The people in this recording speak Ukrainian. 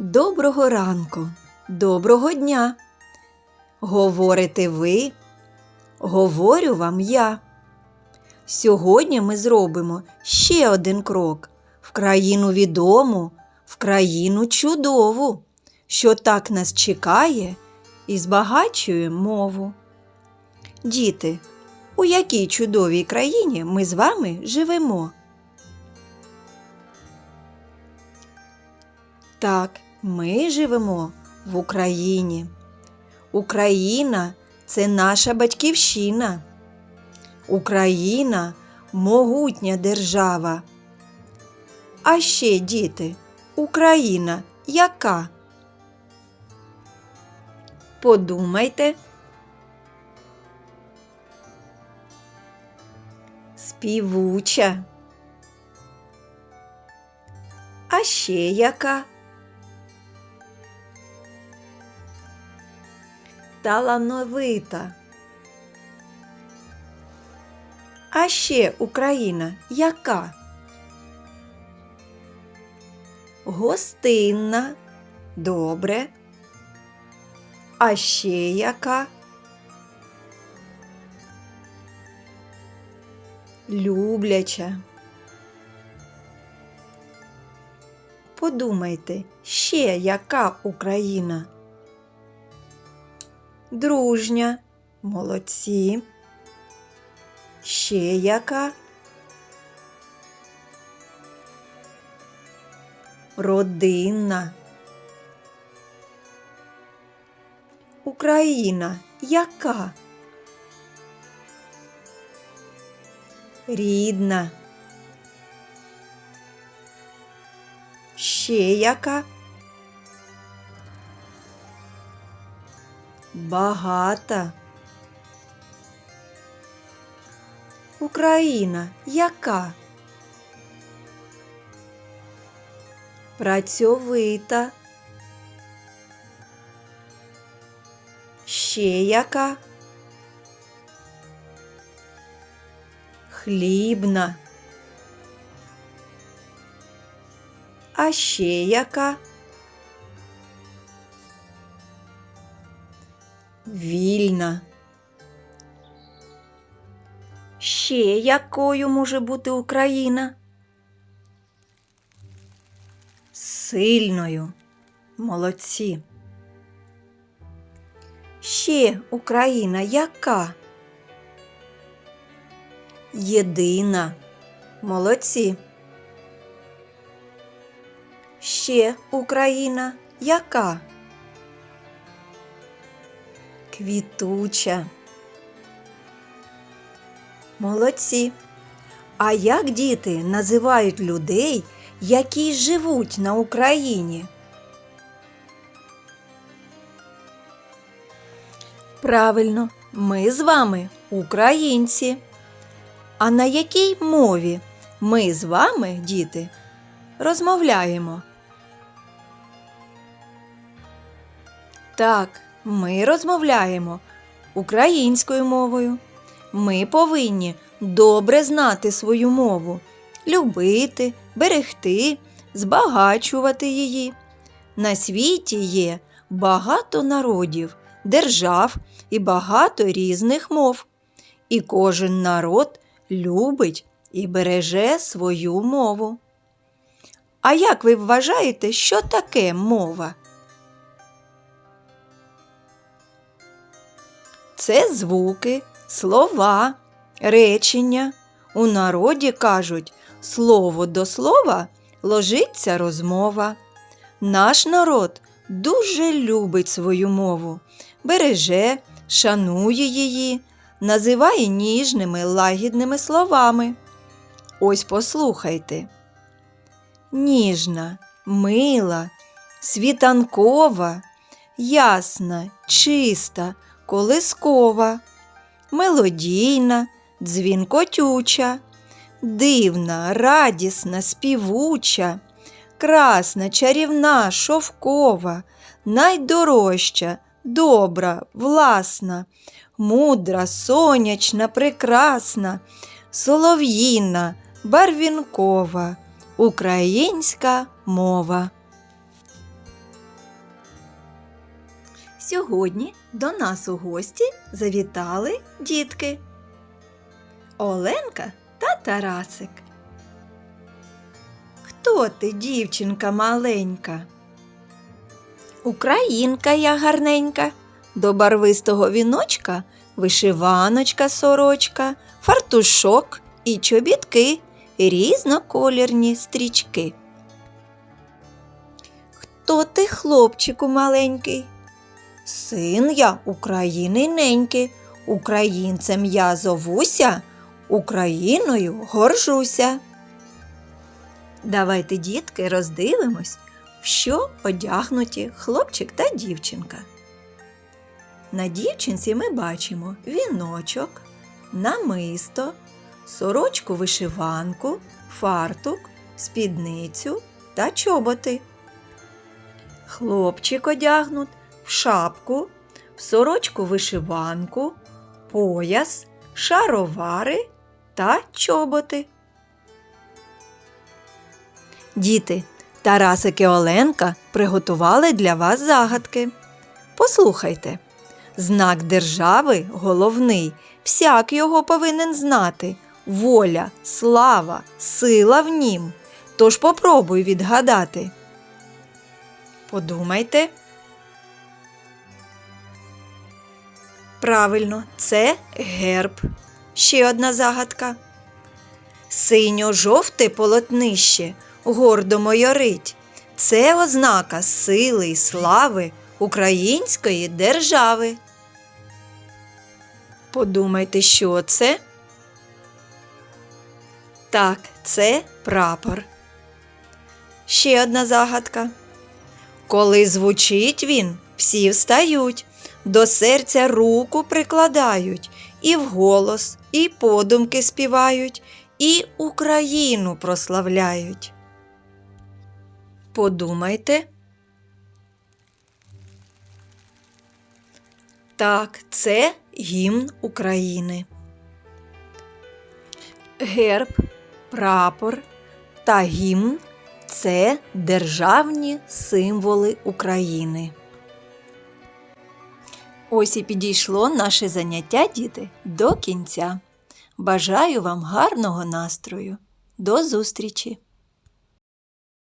Доброго ранку, доброго дня. Говорите ви, говорю вам я. Сьогодні ми зробимо ще один крок в країну відому, в країну чудову, що так нас чекає і збагачує мову. Діти, у якій чудовій країні ми з вами живемо? Так, ми живемо в Україні. Україна це наша батьківщина. Україна могутня держава. А ще, діти, Україна яка? Подумайте. Співуча. А ще яка? Талановита. А ще Україна яка? Гостинна. Добре. А ще яка? Любляча. Подумайте, ще яка Україна? Дружня. Молодці. Ще яка? Родинна. Україна яка? Рідна. Ще яка? Багата. Україна яка? Працьовита. Ще яка? Хлібна. А ще яка? Вільна. Ще якою може бути Україна? Сильною. Молодці. Ще Україна яка? Єдина. Молодці. Ще Україна яка? Квітуча. Молодці. А як діти називають людей, які живуть на Україні? Правильно, ми з вами українці. А на якій мові ми з вами, діти, розмовляємо? Так, ми розмовляємо українською мовою. Ми повинні добре знати свою мову, любити, берегти, збагачувати її. На світі є багато народів, держав і багато різних мов. І кожен народ любить і береже свою мову. А як ви вважаєте, що таке мова? Це звуки, слова, речення. У народі кажуть, слово до слова ложиться розмова. Наш народ дуже любить свою мову, береже, шанує її, називає ніжними лагідними словами. Ось послухайте. Ніжна, мила, світанкова, ясна, чиста, колискова, мелодійна, дзвінкотюча, дивна, радісна, співуча, красна, чарівна, шовкова, найдорожча, добра, власна, мудра, сонячна, прекрасна, солов'їна, барвінкова, українська мова. Сьогодні до нас у гості завітали дітки Оленка та Тарасик. Хто ти, дівчинка маленька? Українка я гарненька, до барвистого віночка вишиваночка сорочка, фартушок і чобітки, різноколірні стрічки. Хто ти, хлопчику маленький? Син я України неньки, українцем я зовуся, Україною горжуся. Давайте, дітки, роздивимось, в що одягнуті хлопчик та дівчинка. На дівчинці ми бачимо віночок, намисто, сорочку вишиванку, фартук, спідницю та чоботи. Хлопчик одягнут в шапку, в сорочку вишиванку, пояс, шаровари та чоботи. Діти, Тарасик і Оленка приготували для вас загадки. Послухайте. Знак держави головний, всяк його повинен знати. Воля, слава, сила в нім. Тож попробуй відгадати. Подумайте. Правильно, це герб. Ще одна загадка. Синьо-жовте полотнище гордо майорить. Це ознака сили й слави української держави. Подумайте, що це? Так, це прапор. Ще одна загадка. Коли звучить він, всі встають, до серця руку прикладають, і вголос, і подумки співають, і Україну прославляють. Подумайте. Так, це гімн України. Герб, прапор та гімн це державні символи України. Ось і підійшло наше заняття, діти, до кінця. Бажаю вам гарного настрою. До зустрічі!